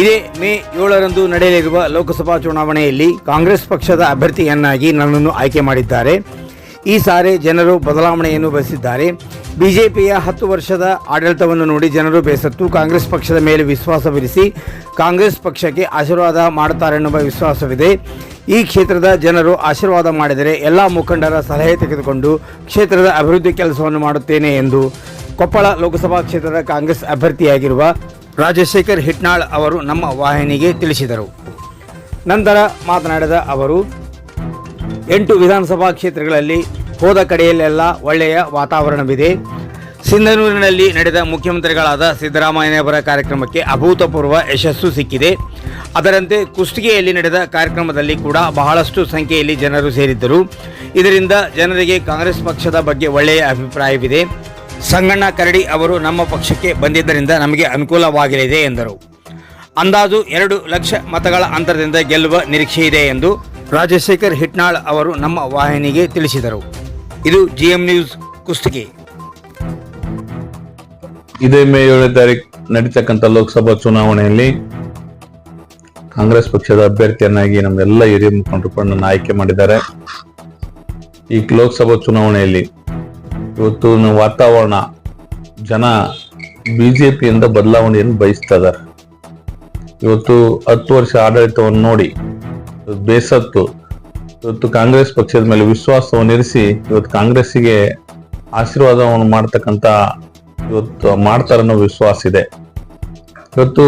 ಇದೇ ಮೇ ಏಳರಂದು ನಡೆಯಲಿರುವ ಲೋಕಸಭಾ ಚುನಾವಣೆಯಲ್ಲಿ ಕಾಂಗ್ರೆಸ್ ಪಕ್ಷದ ಅಭ್ಯರ್ಥಿಯನ್ನಾಗಿ ನನ್ನನ್ನು ಆಯ್ಕೆ ಮಾಡಿದ್ದಾರೆ. ಈ ಸಾರಿ ಜನರು ಬದಲಾವಣೆಯನ್ನು ಬಯಸಿದ್ದಾರೆ. ಬಿಜೆಪಿಯ ಹತ್ತು ವರ್ಷದ ಆಡಳಿತವನ್ನು ನೋಡಿ ಜನರು ಬೇಸತ್ತು, ಕಾಂಗ್ರೆಸ್ ಪಕ್ಷದ ಮೇಲೆ ವಿಶ್ವಾಸವಿರಿಸಿ ಕಾಂಗ್ರೆಸ್ ಪಕ್ಷಕ್ಕೆ ಆಶೀರ್ವಾದ ಮಾಡುತ್ತಾರೆನ್ನುವ ವಿಶ್ವಾಸವಿದೆ. ಈ ಕ್ಷೇತ್ರದ ಜನರು ಆಶೀರ್ವಾದ ಮಾಡಿದರೆ ಎಲ್ಲ ಮುಖಂಡರ ಸಲಹೆ ತೆಗೆದುಕೊಂಡು ಕ್ಷೇತ್ರದ ಅಭಿವೃದ್ಧಿ ಕೆಲಸವನ್ನು ಮಾಡುತ್ತೇನೆ ಎಂದು ಕೊಪ್ಪಳ ಲೋಕಸಭಾ ಕ್ಷೇತ್ರದ ಕಾಂಗ್ರೆಸ್ ಅಭ್ಯರ್ಥಿಯಾಗಿರುವ ರಾಜಶೇಖರ್ ಹಿಟ್ನಾಳ್ ಅವರು ನಮ್ಮ ವಾಹಿನಿಗೆ ತಿಳಿಸಿದರು. ನಂತರ ಮಾತನಾಡಿದ ಅವರು, ಎಂಟು ವಿಧಾನಸಭಾ ಕ್ಷೇತ್ರಗಳಲ್ಲಿ ಹೋದ ಕಡೆಯಲ್ಲೆಲ್ಲ ಒಳ್ಳೆಯ ವಾತಾವರಣವಿದೆ. ಸಿಂಧನೂರಿನಲ್ಲಿ ನಡೆದ ಮುಖ್ಯಮಂತ್ರಿಗಳಾದ ಸಿದ್ದರಾಮಯ್ಯನವರ ಕಾರ್ಯಕ್ರಮಕ್ಕೆ ಅಭೂತಪೂರ್ವ ಯಶಸ್ಸು ಸಿಕ್ಕಿದೆ. ಅದರಂತೆ ಕುಷ್ಟಗಿಯಲ್ಲಿ ನಡೆದ ಕಾರ್ಯಕ್ರಮದಲ್ಲಿ ಕೂಡ ಬಹಳಷ್ಟು ಸಂಖ್ಯೆಯಲ್ಲಿ ಜನರು ಸೇರಿದ್ದರು. ಇದರಿಂದ ಜನರಿಗೆ ಕಾಂಗ್ರೆಸ್ ಪಕ್ಷದ ಬಗ್ಗೆ ಒಳ್ಳೆಯ ಅಭಿಪ್ರಾಯವಿದೆ. ಸಂಗಣ್ಣ ಕರಡಿ ಅವರು ನಮ್ಮ ಪಕ್ಷಕ್ಕೆ ಬಂದಿದ್ದರಿಂದ ನಮಗೆ ಅನುಕೂಲವಾಗಲಿದೆ ಎಂದರು. ಅಂದಾಜು ಎರಡು ಲಕ್ಷ ಮತಗಳ ಅಂತರದಿಂದ ಗೆಲ್ಲುವ ನಿರೀಕ್ಷೆ ಇದೆ ಎಂದು ರಾಜಶೇಖರ್ ಹಿಟ್ನಾಳ್ ಅವರು ನಮ್ಮ ವಾಹಿನಿಗೆ ತಿಳಿಸಿದರು. ಇದು ಜಿಎಂ ನ್ಯೂಸ್ ಕುಸ್ತಿಗೆ. ಇದೇ ಮೇ ಏಳನೇ ತಾರೀಕು ನಡೀತಕ್ಕಂಥ ಲೋಕಸಭಾ ಚುನಾವಣೆಯಲ್ಲಿ ಕಾಂಗ್ರೆಸ್ ಪಕ್ಷದ ಅಭ್ಯರ್ಥಿಯನ್ನಾಗಿ ನಮ್ಮೆಲ್ಲ ಹಿರಿಯ ಮುಖಂಡರು ಆಯ್ಕೆ ಮಾಡಿದ್ದಾರೆ. ಈ ಲೋಕಸಭಾ ಚುನಾವಣೆಯಲ್ಲಿ ಇವತ್ತು ವಾತಾವರಣ, ಜನ ಬಿಜೆಪಿಯಿಂದ ಬದಲಾವಣೆಯನ್ನು ಬಯಸ್ತಾ ಇವತ್ತು ಹತ್ತು ವರ್ಷ ಆಡಳಿತವನ್ನು ನೋಡಿ, ಬೇಸತ್ತು, ಇವತ್ತು ಕಾಂಗ್ರೆಸ್ ಪಕ್ಷದ ಮೇಲೆ ವಿಶ್ವಾಸವನ್ನು ಇರಿಸಿ, ಇವತ್ತು ಕಾಂಗ್ರೆಸ್ಸಿಗೆ ಆಶೀರ್ವಾದವನ್ನು ಮಾಡ್ತಕ್ಕಂಥ ಇವತ್ತು ಮಾಡ್ತಾರನ್ನೋ ವಿಶ್ವಾಸ ಇದೆ. ಇವತ್ತು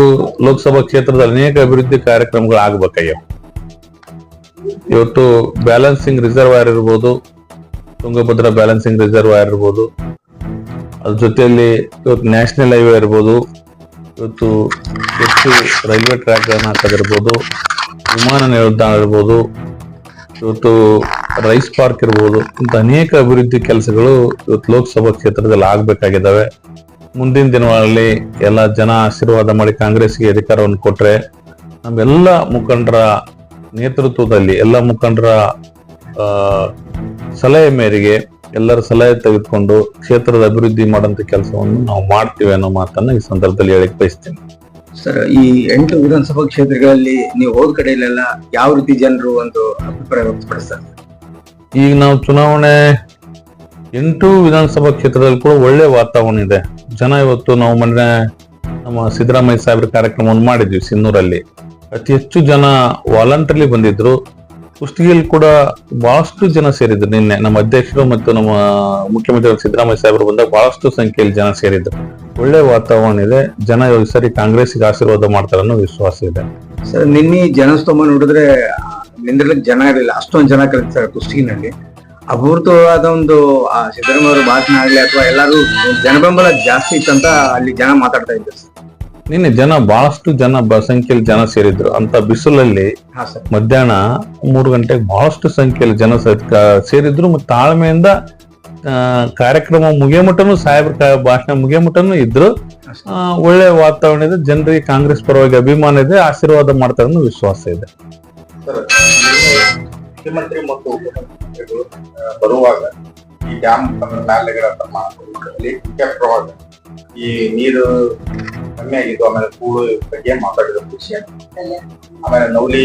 ಲೋಕಸಭಾ ಕ್ಷೇತ್ರದ ಅನೇಕ ಅಭಿವೃದ್ಧಿ ಕಾರ್ಯಕ್ರಮಗಳು ಆಗ್ಬೇಕಾಗ್ಯಾವ ಇವತ್ತು ಬ್ಯಾಲೆನ್ಸಿಂಗ್ ರಿಸರ್ವರ್ ಇರ್ಬೋದು ತುಂಗಭದ್ರಾ ಬ್ಯಾಲೆನ್ಸಿಂಗ್ ರಿಸರ್ವ್ ಇರ್ಬೋದು ಅದ್ರ ಜೊತೆಯಲ್ಲಿ ಇವತ್ತು ನ್ಯಾಷನಲ್ ಹೈವೇ ಇರ್ಬೋದು ಇವತ್ತು ಎಷ್ಟು ರೈಲ್ವೆ ಟ್ರ್ಯಾಕ್ ಹಾಕೋದಿರ್ಬೋದು ವಿಮಾನ ನಿಲ್ದಾಣ ಇರ್ಬೋದು ಇವತ್ತು ರೈಸ್ ಪಾರ್ಕ್ ಇರ್ಬೋದು, ಇಂಥ ಅನೇಕ ಅಭಿವೃದ್ಧಿ ಕೆಲಸಗಳು ಇವತ್ತು ಲೋಕಸಭಾ ಕ್ಷೇತ್ರದಲ್ಲಿ ಆಗಬೇಕಾಗಿದ್ದಾವೆ. ಮುಂದಿನ ದಿನಗಳಲ್ಲಿ ಎಲ್ಲ ಜನ ಆಶೀರ್ವಾದ ಮಾಡಿ ಕಾಂಗ್ರೆಸ್ಗೆ ಅಧಿಕಾರವನ್ನು ಕೊಟ್ಟರೆ ನಮ್ಮೆಲ್ಲ ಮುಖಂಡರ ನೇತೃತ್ವದಲ್ಲಿ, ಎಲ್ಲ ಮುಖಂಡರ ಸಲಹೆ ಮೇರೆಗೆ ಎಲ್ಲರ ಸಲಹೆ ತೆಗೆದುಕೊಂಡು ಕ್ಷೇತ್ರದ ಅಭಿವೃದ್ಧಿ ಮಾಡುವಂತ ಕೆಲಸವನ್ನು ನಾವು ಮಾಡ್ತೀವಿ ಅನ್ನೋ ಮಾತನ್ನ ಈ ಸಂದರ್ಭದಲ್ಲಿ ಹೇಳಕ್ ಬಯಸ್ತೀನಿ. ಸರ್ ಈ ಎಂಟು ವಿಧಾನಸಭಾ ಕ್ಷೇತ್ರಗಳಲ್ಲಿ ನೀವು ಹೋದ ಕಡೆಯಲ್ಲೆಲ್ಲ ಯಾವ ರೀತಿ ಜನರು ಒಂದು ಅಭಿಪ್ರಾಯ ವ್ಯಕ್ತಪಡಿಸ್ತಾರೆ ಈಗ ನಾವು ಚುನಾವಣೆ ಎಂಟು ವಿಧಾನಸಭಾ ಕ್ಷೇತ್ರದಲ್ಲಿ ಕೂಡ ಒಳ್ಳೆ ವಾತಾವರಣ ಇದೆ. ಜನ ಇವತ್ತು ನಾವು ಮೊನ್ನೆ ನಮ್ಮ ಸಿದ್ದರಾಮಯ್ಯ ಸಾಹೇಬ್ರ ಕಾರ್ಯಕ್ರಮವನ್ನು ಮಾಡಿದ್ವಿ ಸಿನ್ನೂರಲ್ಲಿ. ಅತಿ ಹೆಚ್ಚು ಜನ ವಾಲಂಟರ್ಲಿ ಬಂದಿದ್ರು. ಕುಷ್ಟಗಿಯಲ್ಲಿ ಕೂಡ ಬಹಳಷ್ಟು ಜನ ಸೇರಿದ್ರು ನಿನ್ನೆ. ನಮ್ಮ ಅಧ್ಯಕ್ಷರು ಮತ್ತು ನಮ್ಮ ಮುಖ್ಯಮಂತ್ರಿ ಸಿದ್ದರಾಮಯ್ಯ ಸಾಹೇಬರು ಬಂದಾಗ ಬಹಳಷ್ಟು ಸಂಖ್ಯೆಯಲ್ಲಿ ಜನ ಸೇರಿದ್ರು. ಒಳ್ಳೆ ವಾತಾವರಣ ಇದೆ. ಜನ ಈ ಸರಿ ಕಾಂಗ್ರೆಸ್ಗೆ ಆಶೀರ್ವಾದ ಮಾಡ್ತಾರೆ ಅನ್ನೋ ವಿಶ್ವಾಸ ಇದೆ. ಸರ್, ನಿನ್ನೆ ಜನಸ್ತೋಮ ನೋಡಿದ್ರೆ, ನಿಂದ್ರಲಿಕ್ಕೆ ಜನ ಇರಲಿಲ್ಲ. ಅಷ್ಟೊಂದು ಜನ ಕಲಿತಾರೆ ಕುಷ್ಟಗಿನಲ್ಲಿ ಅಭೂತವಾದ ಒಂದು ಸಿದ್ದರಾಮಯ್ಯ ಅವರ ಭಾಷಣ ಆಗಲಿ ಅಥವಾ ಎಲ್ಲರೂ ಜನಬೆಂಬಲ ಜಾಸ್ತಿ ಇತ್ತಂತ ಅಲ್ಲಿ ಜನ ಮಾತಾಡ್ತಾ ಇದ್ದಾರೆ ನಿನ್ನೆ ಜನ ಬಹಳಷ್ಟು ಜನ ಸಂಖ್ಯೆಯಲ್ಲಿ ಜನ ಸೇರಿದ್ರು. ಅಂತ ಬಿಸಿಲಲ್ಲಿ ಮಧ್ಯಾಹ್ನ ಮೂರು ಗಂಟೆಗೆ ಬಹಳಷ್ಟು ಸಂಖ್ಯೆಯಲ್ಲಿ ಜನ ಸೇರಿದ್ರು ಮತ್ತು ತಾಳ್ಮೆಯಿಂದ ಕಾರ್ಯಕ್ರಮ ಮುಗಿಯೋ ಮಟ್ಟನು ಸಾಹೇಬ್ರ ಭಾಷಣ ಮುಗಿಯೋ ಮಟ್ಟನು ಇದ್ರು. ಒಳ್ಳೆ ವಾತಾವರಣ ಇದೆ. ಜನರಿಗೆ ಕಾಂಗ್ರೆಸ್ ಪರವಾಗಿ ಅಭಿಮಾನ ಇದೆ. ಆಶೀರ್ವಾದ ಮಾಡ್ತಾರೆ ಅನ್ನೋ ವಿಶ್ವಾಸ ಇದೆ. ಮುಖ್ಯಮಂತ್ರಿ ಮತ್ತು ಉಪಮುಖ್ಯಮಂತ್ರಿಗಳು ಬರುವಾಗ ಈ ಡ್ಯಾಮ್ ನಾಲೆಗಳ ಪ್ರವಾಗ ಈ ನೀರು ಕಮ್ಮಿ ಆಗಿದ್ದು, ಆಮೇಲೆ ಕೂಡು ಬಗ್ಗೆ ಮಾತಾಡಿದ್ರು. ಖುಷಿ ಆಮೇಲೆ ನೌಲಿ.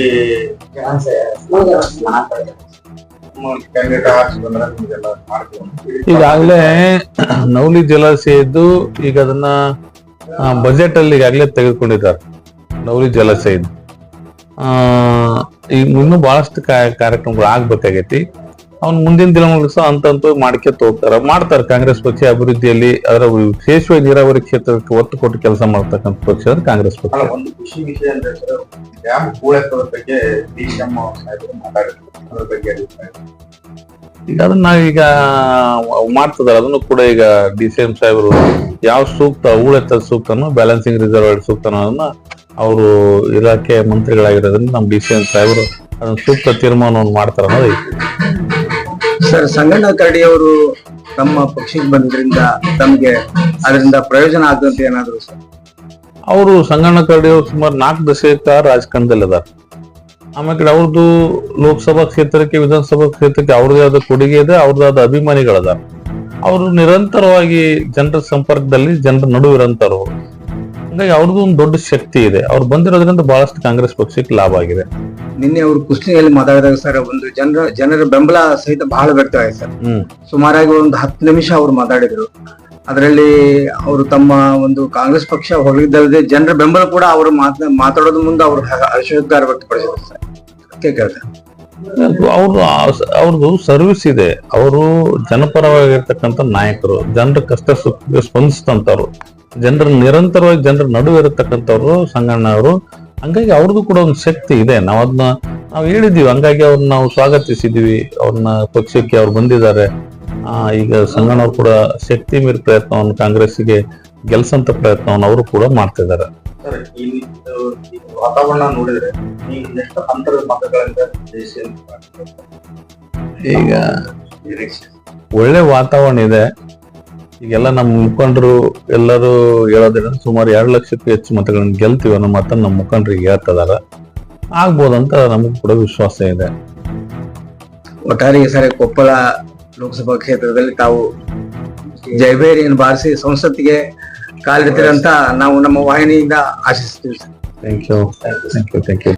ಈಗಾಗಲೇ ನೌಲಿ ಜಲಾಶಯ ಇದ್ದು ಈಗ ಅದನ್ನ ಬಜೆಟ್ ಅಲ್ಲಿ ಈಗಾಗಲೇ ತೆಗೆದುಕೊಂಡಿದ್ದಾರೆ. ನೌಲಿ ಜಲಾಶಯ ಇದ್ದು. ಈಗ ಇನ್ನೂ ಬಹಳಷ್ಟು ಕಾರ್ಯಕ್ರಮಗಳು ಆಗ್ಬೇಕಾಗೈತಿ. ಅವ್ನು ಮುಂದಿನ ದಿನಗಳು ಸಹ ಅಂತ ಮಾಡ್ಕೊತ ಹೋಗ್ತಾರ ಮಾಡ್ತಾರೆ ಕಾಂಗ್ರೆಸ್ ಪಕ್ಷ ಅಭಿವೃದ್ಧಿಯಲ್ಲಿ ಅದರ ವಿಶೇಷವಾಗಿ ನೀರಾವರಿ ಕ್ಷೇತ್ರಕ್ಕೆ ಒತ್ತು ಕೊಟ್ಟು ಕೆಲಸ ಮಾಡ್ತಕ್ಕಂಥ ಪಕ್ಷ ಅಂದ್ರೆ ಕಾಂಗ್ರೆಸ್ ಪಕ್ಷ. ಒಂದು ಖುಷಿ ವಿಷಯ ಅಂದ್ರೆ ಸರ್ ಡ್ಯಾಮ್ ಕೂಳೆ ಬಗ್ಗೆ ಮಾತಾಡಿದ್ರು ಅದ್ರ ಈಗ ಅದನ್ನ ನಾವೀಗ ಮಾಡ್ತಿದಾರೆ. ಅದನ್ನು ಕೂಡ ಈಗ ಡಿ ಸಿ ಎಂ ಸಾಹೇಬರು ಯಾವ ಸೂಕ್ತ ಹೂಳೆತ್ತದ ಸೂಕ್ತನೋ ಬ್ಯಾಲೆನ್ಸಿಂಗ್ ರಿಸರ್ವ್ ಸೂಕ್ತನೋ ಅದನ್ನ ಅವರು ಇಲಾಖೆ ಮಂತ್ರಿಗಳಾಗಿರೋದ್ರಿಂದ ನಮ್ಮ ಡಿ ಸಿ ಎಂ ಸಾಹೇಬರು ಅದನ್ನ ಸೂಕ್ತ ತೀರ್ಮಾನವನ್ನು ಮಾಡ್ತಾರೆ ಅನ್ನೋದು. ಸರ್, ಸಂಗಣ್ಣ ಕರಡಿ ಅವರು ತಮ್ಮ ಪಕ್ಷಕ್ಕೆ ಬಂದ್ರಿಂದ ತಮಗೆ ಅದರಿಂದ ಪ್ರಯೋಜನ ಆದಂತ ಏನಾದ್ರು ಸರ್? ಅವರು ಸಂಗಣ್ಣ ಕರಡಿ ಅವರು ಸುಮಾರು ನಾಲ್ಕು ದಶಕ ರಾಜಕಾರಣದಲ್ಲಿ ಅದಾರ ಆಮೇಲೆ ಅವ್ರದ್ದು ಲೋಕಸಭಾ ಕ್ಷೇತ್ರಕ್ಕೆ, ವಿಧಾನಸಭಾ ಕ್ಷೇತ್ರಕ್ಕೆ ಅವ್ರದೇ ಆದ ಕೊಡುಗೆ ಇದೆ ಅವ್ರದೇ ಆದ ಅಭಿಮಾನಿಗಳದಾರ. ಅವರು ನಿರಂತರವಾಗಿ ಜನರ ಸಂಪರ್ಕದಲ್ಲಿ ಜನರ ನಡುವೆ ಇರಂತಾರು ಹಂಗಾಗಿ ಅವ್ರದ್ದು ಒಂದು ದೊಡ್ಡ ಶಕ್ತಿ ಇದೆ. ಅವ್ರು ಬಂದಿರೋದ್ರಿಂದ ಬಹಳಷ್ಟು ಕಾಂಗ್ರೆಸ್ ಪಕ್ಷಕ್ಕೆ ಲಾಭ ಆಗಿದೆ. ನಿನ್ನೆ ಅವರು ಕುಸ್ತಿಯಲ್ಲಿ ಮಾತಾಡಿದಾಗ ಸರ್ ಒಂದು ಜನರ ಜನರ ಬೆಂಬಲ ಸಹಿತ ಬಹಳ ವ್ಯಕ್ತವಾಗಿದೆ ಸರ್. ಸುಮಾರಾಗಿ ಒಂದು ಹತ್ತು ನಿಮಿಷ ಅವರು ಮಾತಾಡಿದ್ರು. ಅದರಲ್ಲಿ ಅವರು ತಮ್ಮ ಒಂದು ಕಾಂಗ್ರೆಸ್ ಪಕ್ಷ ಹೊರಗಿದ್ದಲ್ಲದೆ ಜನರ ಬೆಂಬಲ ಕೂಡ ಅವರು ಮಾತ ಮಾತಾಡೋದ್ರ ಮುಂದೆ ಅವರು ಹರ್ಷೋದ್ಗಾರ ವ್ಯಕ್ತಪಡಿಸಿದ್ರು ಸರ್. ಅದಕ್ಕೆ ಕೇಳ್ದೆ. ಅವ್ರು ಅವ್ರದ್ದು ಸರ್ವಿಸ್ ಇದೆ. ಅವರು ಜನಪರವಾಗಿರ್ತಕ್ಕಂಥ ನಾಯಕರು ಜನರ ಕಷ್ಟ ಸುಖಕ್ಕೆ ಸ್ಪಂದಿಸಿದಂತವ್ರು ಜನರ ನಿರಂತರವಾಗಿ ಜನರ ನಡುವೆ ಇರತಕ್ಕಂಥವ್ರು ಸಂಗಣ್ಣ ಅವರು ಹಂಗಾಗಿ ಅವ್ರದ್ದು ಕೂಡ ಒಂದು ಶಕ್ತಿ ಇದೆ. ನಾವು ಅದನ್ನ ನಾವು ಹೇಳಿದೀವಿ ಹಂಗಾಗಿ ಅವ್ರನ್ನ ನಾವು ಸ್ವಾಗತಿಸಿದೀವಿ ಅವ್ರನ್ನ ಪಕ್ಷಕ್ಕೆ ಅವ್ರು ಬಂದಿದ್ದಾರೆ. ಆ, ಈಗ ಸಂಗಣ್ಣವ್ರು ಕೂಡ ಶಕ್ತಿ ಮೀರಿ ಪ್ರಯತ್ನವನ್ನು ಕಾಂಗ್ರೆಸ್ಗೆ ಗೆಲ್ಸಂತ ಪ್ರಯತ್ನವನ್ನು ಅವರು ಕೂಡ ಮಾಡ್ತಿದ್ದಾರೆ ವಾತಾವರಣ ನೋಡಿದ್ರೆ ಈಗ ಒಳ್ಳೆ ವಾತಾವರಣ ಇದೆ. ಈಗೆಲ್ಲ ನಮ್ಮ ಮುಖಂಡರು ಎಲ್ಲರೂ ಹೇಳೋದ್ರಿಂದ ಸುಮಾರು ಎರಡು ಲಕ್ಷಕ್ಕೂ ಹೆಚ್ಚು ಮತಗಳನ್ನ ಗೆಲ್ತೀವಿ ಅನ್ನೋ ಮಾತನ್ನು ನಮ್ಮ ಮುಖಂಡರಿಗೆ ಹೇಳ್ತಿದಾರ. ಆಗ್ಬೋದಂತ ನಮಗೂ ಕೂಡ ವಿಶ್ವಾಸ ಇದೆ. ಒಟ್ಟಾರೆ ಈ ಸಾರಿ ಕೊಪ್ಪಳ ಲೋಕಸಭಾ ಕ್ಷೇತ್ರದಲ್ಲಿ ತಾವು ಜಯಬೇರಿಯನ್ನು ಬಾರಿಸಿ ಸಂಸತ್ತಿಗೆ ಕಾಲಿಡ್ತೀರಂತ ನಾವು ನಮ್ಮ ವಾಹಿನಿಯಿಂದ ಆಶಿಸ್ತೀವಿ sir. Thank you thank you thank you